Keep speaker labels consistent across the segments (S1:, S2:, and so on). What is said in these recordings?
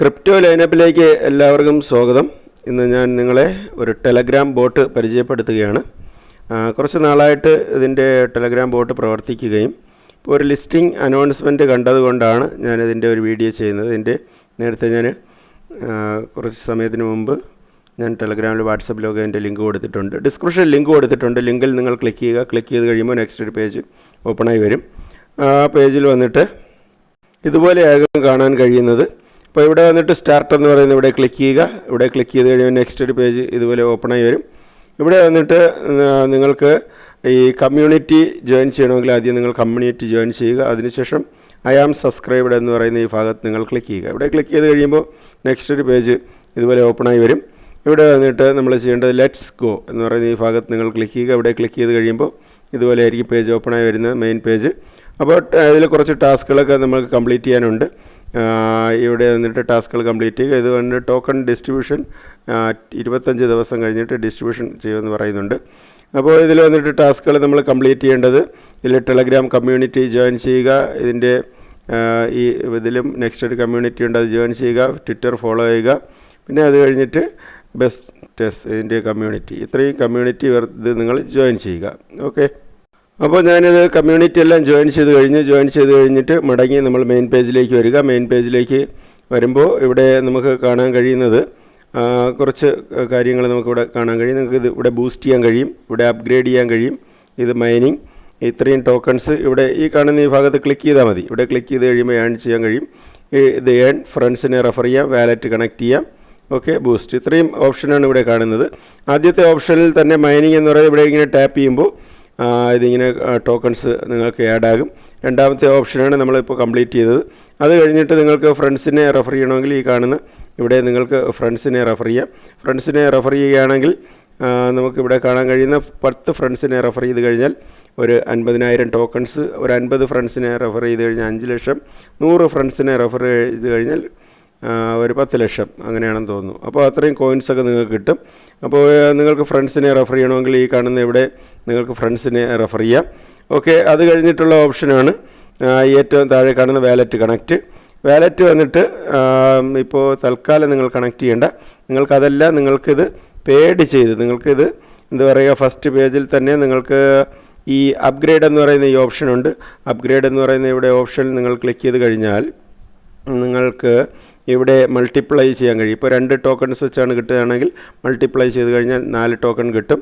S1: Crypto ലൈനപ്പിലേക്ക് എല്ലാവർക്കും സ്വാഗതം. ഇന്ന് ഞാൻ നിങ്ങളെ ഒരു ടെലഗ്രാം ബോട്ട് പരിചയപ്പെടുത്തുകയാണ്. കുറച്ച് നാളായിട്ട് ഇതിന്റെ ടെലഗ്രാം ബോട്ട് പ്രവർത്തിക്കുകയും ഒരു ലിസ്റ്റിംഗ് അനൗൺസ്മെന്റ് കണ്ടതുകൊണ്ടാണ് ഞാനിതിന്റെ ഒരു വീഡിയോ ചെയ്യുന്നത്. ഇതിന്റെ നേരത്തെ ഞാൻ കുറച്ച് സമയത്തിന് മുമ്പ് ഞാൻ ടെലഗ്രാമിൽ വാട്സപ്പിലൊക്കെ എന്റെ ലിങ്ക് കൊടുത്തിട്ടുണ്ട്. ഡിസ്ക്രിപ്ഷൻ ലിങ്ക് കൊടുത്തിട്ടുണ്ട്. ലിങ്കിൽ നിങ്ങൾ ക്ലിക്ക് ചെയ്യുക. ക്ലിക്ക് ചെയ്ത് കഴിയുമ്പോൾ നെക്സ്റ്റ് ഒരു പേജ് ഓപ്പണായി വരും. ആ പേജിൽ വന്നിട്ട് ഇതുപോലെയാകും കാണാൻ കഴിയുന്നത്. അപ്പോൾ ഇവിടെ വന്നിട്ട് സ്റ്റാർട്ട് എന്ന് പറയുന്നത് ഇവിടെ ക്ലിക്ക് ചെയ്യുക. ഇവിടെ ക്ലിക്ക് ചെയ്ത് കഴിയുമ്പോൾ നെക്സ്റ്റ് ഒരു പേജ് ഇതുപോലെ ഓപ്പൺ ആയി വരും. ഇവിടെ വന്നിട്ട് നിങ്ങൾക്ക് ഈ കമ്മ്യൂണിറ്റി ജോയിൻ ചെയ്യണമെങ്കിൽ ആദ്യം നിങ്ങൾ കമ്മ്യൂണിറ്റി ജോയിൻ ചെയ്യുക. അതിനുശേഷം ഐ ആം സബ്സ്ക്രൈബ്ഡ് എന്ന് പറയുന്ന ഈ ഭാഗത്ത് നിങ്ങൾ ക്ലിക്ക് ചെയ്യുക. ഇവിടെ ക്ലിക്ക് ചെയ്ത് കഴിയുമ്പോൾ നെക്സ്റ്റ് ഒരു പേജ് ഇതുപോലെ ഓപ്പൺ ആയി വരും. ഇവിടെ വന്നിട്ട് നമ്മൾ ചെയ്യേണ്ടത് ലെറ്റ്സ് ഗോ എന്ന് പറയുന്ന ഈ ഭാഗത്ത് നിങ്ങൾ ക്ലിക്ക് ചെയ്യുക. ഇവിടെ ക്ലിക്ക് ചെയ്ത് കഴിയുമ്പോൾ ഇതുപോലെ ആയിരിക്കും പേജ് ഓപ്പൺ ആയി വരുന്നത് മെയിൻ പേജ് അപ്പോൾ ഇതിൽ കുറച്ച് ടാസ്കുകളൊക്കെ നമുക്ക് കംപ്ലീറ്റ് ചെയ്യാനുണ്ട്. ഇവിടെ വന്നിട്ട് ടാസ്കുകൾ കംപ്ലീറ്റ് ചെയ്യുക. ഇത് വന്നിട്ട് ടോക്കൺ ഡിസ്ട്രിബ്യൂഷൻ ഇരുപത്തഞ്ച് ദിവസം കഴിഞ്ഞിട്ട് ഡിസ്ട്രിബ്യൂഷൻ ചെയ്യുമെന്ന് പറയുന്നുണ്ട്. അപ്പോൾ ഇതിൽ വന്നിട്ട് ടാസ്കുകൾ നമ്മൾ കംപ്ലീറ്റ് ചെയ്യേണ്ടത് ഇതിൽ ടെലഗ്രാം കമ്മ്യൂണിറ്റി ജോയിൻ ചെയ്യുക. ഇതിന്റെ ഈ ഇതിലും നെക്സ്റ്റ് ഒരു കമ്മ്യൂണിറ്റി ഉണ്ട് അത് ജോയിൻ ചെയ്യുക. ട്വിറ്റർ ഫോളോ ചെയ്യുക. പിന്നെ അത് കഴിഞ്ഞിട്ട് ബെസ്റ്റ് ടെസ്റ്റ് ഇതിന്റെ കമ്മ്യൂണിറ്റി. ഇത്രയും കമ്മ്യൂണിറ്റി ഇത് നിങ്ങൾ ജോയിൻ ചെയ്യുക. ഓക്കെ അപ്പോൾ ഞാനിത് കമ്മ്യൂണിറ്റി എല്ലാം ജോയിൻ ചെയ്ത് കഴിഞ്ഞ് ജോയിൻ ചെയ്ത് കഴിഞ്ഞിട്ട് മടങ്ങി നമ്മൾ മെയിൻ പേജിലേക്ക് വരിക. മെയിൻ പേജിലേക്ക് വരുമ്പോൾ ഇവിടെ നമുക്ക് കാണാൻ കഴിയുന്നത് കുറച്ച് കാര്യങ്ങൾ നമുക്കിവിടെ കാണാൻ കഴിയും. നിങ്ങൾക്ക് ഇത് ഇവിടെ ബൂസ്റ്റ് ചെയ്യാൻ കഴിയും ഇവിടെ അപ്ഗ്രേഡ് ചെയ്യാൻ കഴിയും. ഇത് മൈനിങ് ഇത്രയും ടോക്കൺസ് ഇവിടെ ഈ കാണുന്ന ഈ ഭാഗത്ത് ക്ലിക്ക് ചെയ്താൽ മതി. ഇവിടെ ക്ലിക്ക് ചെയ്ത് കഴിയുമ്പോൾ ഏൺ ചെയ്യാൻ കഴിയും. ഇത് ഏൺ ഫ്രണ്ട്സിനെ റെഫർ ചെയ്യാം വാലറ്റ് കണക്ട് ചെയ്യാം. ഓക്കെ ബൂസ്റ്റ് ഇത്രയും ഓപ്ഷനാണ് ഇവിടെ കാണുന്നത്. ആദ്യത്തെ ഓപ്ഷനിൽ തന്നെ മൈനിങ് എന്ന് പറയുന്നത് ഇവിടെ ഇങ്ങനെ ടാപ്പ് ചെയ്യുമ്പോൾ ഇതിങ്ങനെ ടോക്കൺസ് നിങ്ങൾക്ക് ആഡ് ആകും. രണ്ടാമത്തെ ഓപ്ഷനാണ് നമ്മളിപ്പോൾ കംപ്ലീറ്റ് ചെയ്തത്. അത് കഴിഞ്ഞിട്ട് നിങ്ങൾക്ക് ഫ്രണ്ട്സിനെ റെഫർ ചെയ്യണമെങ്കിൽ ഈ കാണുന്ന ഇവിടെ നിങ്ങൾക്ക് ഫ്രണ്ട്സിനെ റെഫർ ചെയ്യാം. ഫ്രണ്ട്സിനെ റെഫർ ചെയ്യുകയാണെങ്കിൽ നമുക്കിവിടെ കാണാൻ കഴിയുന്ന പത്ത് ഫ്രണ്ട്സിനെ റെഫർ ചെയ്ത് കഴിഞ്ഞാൽ ഒരു അൻപതിനായിരം ടോക്കൺസ് ഒരു അൻപത് ഫ്രണ്ട്സിനെ റെഫർ ചെയ്ത് കഴിഞ്ഞാൽ അഞ്ച് ലക്ഷം നൂറ് ഫ്രണ്ട്സിനെ റെഫർ ചെയ്ത് കഴിഞ്ഞാൽ ഒരു പത്ത് ലക്ഷം. അങ്ങനെയാണെന്ന് തോന്നുന്നു. അപ്പോൾ അത്രയും കോയിൻസൊക്കെ നിങ്ങൾക്ക് കിട്ടും. അപ്പോൾ നിങ്ങൾക്ക് ഫ്രണ്ട്സിനെ റെഫർ ചെയ്യണമെങ്കിൽ ഈ കാണുന്ന ഇവിടെ നിങ്ങൾക്ക് ഫ്രണ്ട്സിനെ റെഫർ ചെയ്യാം. ഓക്കെ അത് കഴിഞ്ഞിട്ടുള്ള ഓപ്ഷനാണ് ഏറ്റവും താഴെ കാണുന്ന വാലറ്റ് കണക്റ്റ് വാലറ്റ് വന്നിട്ട് ഇപ്പോൾ തൽക്കാലം നിങ്ങൾ കണക്ട് ചെയ്യേണ്ട. നിങ്ങൾക്കതല്ല നിങ്ങൾക്കിത് പേഡ് ചെയ്ത് നിങ്ങൾക്കിത് എന്താ പറയുക ഫസ്റ്റ് പേജിൽ തന്നെ നിങ്ങൾക്ക് ഈ അപ്ഗ്രേഡ് എന്ന് പറയുന്ന ഈ ഓപ്ഷനുണ്ട് അപ്ഗ്രേഡ് എന്ന് പറയുന്ന ഇവിടെ ഓപ്ഷൻ നിങ്ങൾ ക്ലിക്ക് ചെയ്ത് കഴിഞ്ഞാൽ നിങ്ങൾക്ക് ഇവിടെ മൾട്ടിപ്ലൈ ചെയ്യാൻ കഴിയും. ഇപ്പോൾ രണ്ട് ടോക്കൺസ് വെച്ചാണ് കിട്ടുകയാണെങ്കിൽ മൾട്ടിപ്ലൈ ചെയ്ത് കഴിഞ്ഞാൽ നാല് ടോക്കൺ കിട്ടും.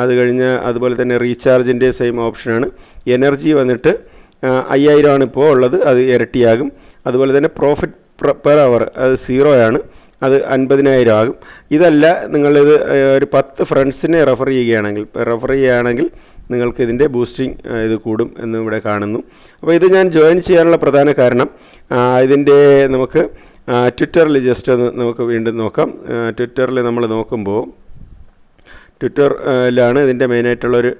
S1: അത് കഴിഞ്ഞ് അതുപോലെ തന്നെ റീചാർജിന്റെ സെയിം ഓപ്ഷനാണ്. എനർജി വന്നിട്ട് അയ്യായിരമാണ് ഇപ്പോൾ ഉള്ളത് അത് ഇരട്ടിയാകും. അതുപോലെ തന്നെ പ്രോഫിറ്റ് പെർ അവർ അത് സീറോ ആണ് അത് അൻപതിനായിരം ആകും. ഇതല്ല നിങ്ങളിത് ഒരു പത്ത് ഫ്രണ്ട്സിനെ റെഫർ ചെയ്യുകയാണെങ്കിൽ റെഫർ ചെയ്യുകയാണെങ്കിൽ നിങ്ങൾക്ക് ഇതിന്റെ ബൂസ്റ്റിംഗ് ഇത് കൂടും എന്ന് ഇവിടെ കാണുന്നു. അപ്പോൾ ഇത് ഞാൻ ജോയിൻ ചെയ്യാനുള്ള പ്രധാന കാരണം ഇതിന്റെ നമുക്ക് ട്വിറ്ററിൽ ജസ്റ്റ് ഒന്ന് നമുക്ക് വീണ്ടും നോക്കാം. ട്വിറ്ററിൽ നമ്മൾ നോക്കുമ്പോൾ ട്വിറ്ററിലാണ് ഇതിന്റെ മെയിനായിട്ടുള്ളൊരു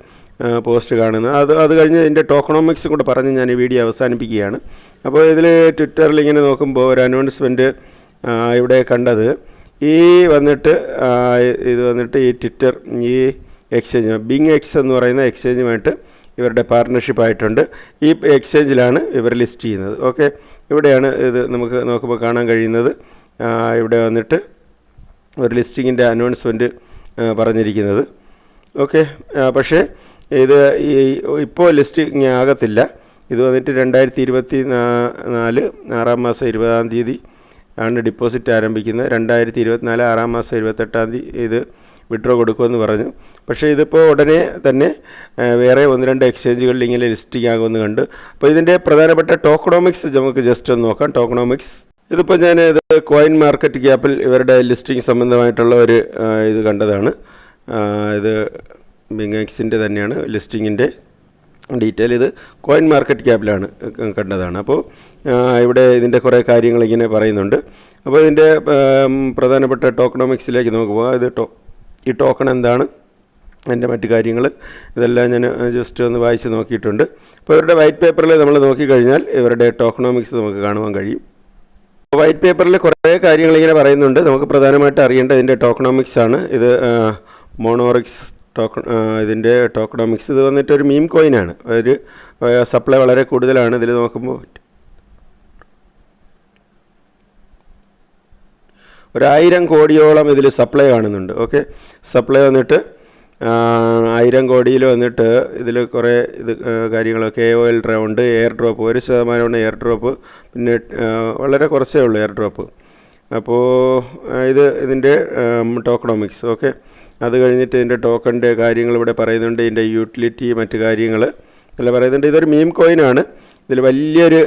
S1: പോസ്റ്റ് കാണുന്നത്. അത് അത് കഴിഞ്ഞ് ഇതിന്റെ ടോക്കണോമിക്സും കൂടെ പറഞ്ഞ് ഞാൻ ഈ വീഡിയോ അവസാനിപ്പിക്കുകയാണ്. അപ്പോൾ ഇതിൽ ട്വിറ്ററിൽ ഇങ്ങനെ നോക്കുമ്പോൾ ഒരു അനൗൺസ്മെന്റ് ഇവിടെ കണ്ടത്. ഈ വന്നിട്ട് ഇത് വന്നിട്ട് ഈ ട്വിറ്റർ ഈ എക്സ്ചേഞ്ച് ബിങ് എക്സ് എന്ന് പറയുന്ന എക്സ്ചേഞ്ചുമായിട്ട് ഇവരുടെ പാർട്ട്ണർഷിപ്പ് ആയിട്ടുണ്ട്. ഈ എക്സ്ചേഞ്ചിലാണ് ഇവർ ലിസ്റ്റ് ചെയ്യുന്നത്. ഓക്കെ ഇവിടെയാണ് ഇത് നമുക്ക് നോക്കുമ്പോൾ കാണാൻ കഴിയുന്നത്. ഇവിടെ വന്നിട്ട് ഒരു ലിസ്റ്റിങ്ങിന്റെ അനൗൺസ്മെന്റ് പറഞ്ഞിരിക്കുന്നത്. ഓക്കെ പക്ഷേ ഇത് ഈ ഇപ്പോൾ ലിസ്റ്റിംഗ് ആകത്തില്ല. ഇത് വന്നിട്ട് രണ്ടായിരത്തി ഇരുപത്തി നാല് ആറാം മാസം ഇരുപതാം തീയതി ആണ് ഡിപ്പോസിറ്റ് ആരംഭിക്കുന്നത്. രണ്ടായിരത്തി ഇരുപത്തിനാല് ആറാം മാസം ഇരുപത്തെട്ടാം തീയതി ഇത് വിഡ്രോ കൊടുക്കുമെന്ന് പറഞ്ഞു. പക്ഷേ ഇതിപ്പോൾ ഉടനെ തന്നെ വേറെ ഒന്ന് രണ്ട് എക്സ്ചേഞ്ചുകളിൽ ഇങ്ങനെ ലിസ്റ്റിംഗ് ആകുമെന്ന് കണ്ട്. അപ്പോൾ ഇതിന്റെ പ്രധാനപ്പെട്ട ടോക്കണോമിക്സ് നമുക്ക് ജസ്റ്റ് ഒന്ന് നോക്കാം. ടോക്കണോമിക്സ് ഇതിപ്പോൾ ഞാൻ ഇത് കോയിൻ മാർക്കറ്റ് ക്യാപ്പിൽ ഇവരുടെ ലിസ്റ്റിംഗ് സംബന്ധമായിട്ടുള്ള ഒരു ഇത് കണ്ടതാണ്. ഇത് ബിങ്ങാക്സിന്റെ തന്നെയാണ് ലിസ്റ്റിങ്ങിന്റെ ഡീറ്റെയിൽ ഇത് കോയിൻ മാർക്കറ്റ് ക്യാപ്പിലാണ് കണ്ടതാണ്. അപ്പോൾ ഇവിടെ ഇതിന്റെ കുറേ കാര്യങ്ങൾ ഇങ്ങനെ പറയുന്നുണ്ട്. അപ്പോൾ ഇതിന്റെ പ്രധാനപ്പെട്ട ടോക്കണോമിക്സിലേക്ക് നമുക്ക് പോകാം. ഇത് ടോ ഈ ടോക്കൺ എന്താണ്? അതിന്റെ മറ്റു കാര്യങ്ങൾ ഇതെല്ലാം ഞാൻ ജസ്റ്റ് ഒന്ന് വായിച്ച് നോക്കിയിട്ടുണ്ട്. അപ്പോൾ ഇവരുടെ വൈറ്റ് പേപ്പറിൽ നമ്മൾ നോക്കിക്കഴിഞ്ഞാൽ ഇവരുടെ ടോക്കണോമിക്സ് നമുക്ക് കാണുവാൻ കഴിയും. വൈറ്റ് പേപ്പറിൽ കുറേ കാര്യങ്ങൾ ഇങ്ങനെ പറയുന്നുണ്ട്. നമുക്ക് പ്രധാനമായിട്ട് അറിയേണ്ട ഇതിന്റെ ടോക്കണോമിക്സ് ആണ്. ഇത് മോണോറിക്സ് ടോക്കൺ ഇതിന്റെ ടോക്കണോമിക്സ്. ഇത് വന്നിട്ട് ഒരു മീം കോയിനാണ് ഒരു സപ്ലൈ വളരെ കൂടുതലാണ്. ഇതിൽ നോക്കുമ്പോൾ ഒരായിരം കോടിയോളം ഇതിൽ സപ്ലൈ കാണുന്നുണ്ട്. ഓക്കെ? സപ്ലൈ വന്നിട്ട് ആയിരം കോടിയിൽ വന്നിട്ട് ഇതിൽ കുറേ ഇത് കാര്യങ്ങളൊക്കെ K O L round air drop ഒരു ശതമാനമാണ് എയർ ഡ്രോപ്പ് പിന്നെ വളരെ കുറച്ചേ ഉള്ളൂ എയർ ഡ്രോപ്പ് അപ്പോൾ ഇത് ഇതിന്റെ ടോക്കണോമിക്സ് ഓക്കെ അത് കഴിഞ്ഞിട്ട് ഇതിന്റെ ടോക്കണിന്റെ കാര്യങ്ങൾ ഇവിടെ പറയുന്നുണ്ട്. ഇതിന്റെ യൂട്ടിലിറ്റി മറ്റു കാര്യങ്ങൾ അല്ല പറയുന്നുണ്ട് ഇതൊരു മീം കോയിനാണ് ഇതിൽ വലിയൊരു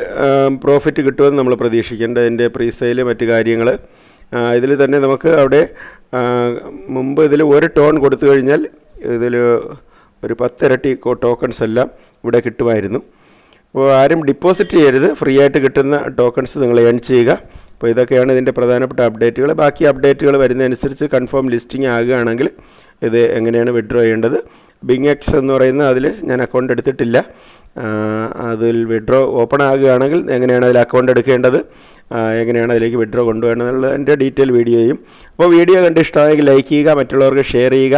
S1: പ്രോഫിറ്റ് കിട്ടുമെന്ന് നമ്മൾ പ്രതീക്ഷിക്കേണ്ട. ഇതിന്റെ പ്രീസെയിൽ മറ്റു കാര്യങ്ങൾ ഇതിൽ തന്നെ നമുക്ക് അവിടെ മുമ്പ് ഇതിൽ ഒരു ടോൺ കൊടുത്തു കഴിഞ്ഞാൽ ഇതിൽ ഒരു പത്തിരട്ടി ടോക്കൺസ് എല്ലാം ഇവിടെ കിട്ടുമായിരുന്നു. അപ്പോൾ ആരും ഡിപ്പോസിറ്റ് ചെയ്യരുത്. ഫ്രീ ആയിട്ട് കിട്ടുന്ന ടോക്കൺസ് നിങ്ങൾ ഏൺ ചെയ്യുക. അപ്പോൾ ഇതൊക്കെയാണ് ഇതിന്റെ പ്രധാനപ്പെട്ട അപ്ഡേറ്റുകൾ ബാക്കി അപ്ഡേറ്റുകൾ വരുന്നതനുസരിച്ച് കൺഫേം ലിസ്റ്റിംഗ് ആകുകയാണെങ്കിൽ ഇത് എങ്ങനെയാണ് വിഡ്രോ ചെയ്യേണ്ടത്? ബിങ് എക്സ് എന്ന് പറയുന്ന അതിൽ ഞാൻ അക്കൗണ്ട് എടുത്തിട്ടില്ല. അതിൽ വിഡ്രോ ഓപ്പൺ ആകുകയാണെങ്കിൽ എങ്ങനെയാണ് അതിൽ അക്കൗണ്ട് എടുക്കേണ്ടത്? എങ്ങനെയാണ് അതിലേക്ക് വിഡ്രോ കൊണ്ടുപോകേണ്ടതെന്നുള്ളതിന്റെ ഡീറ്റെയിൽ വീഡിയോയും അപ്പോൾ വീഡിയോ കണ്ട് ഇഷ്ടമായെങ്കിൽ ലൈക്ക് ചെയ്യുക മറ്റുള്ളവർക്ക് ഷെയർ ചെയ്യുക.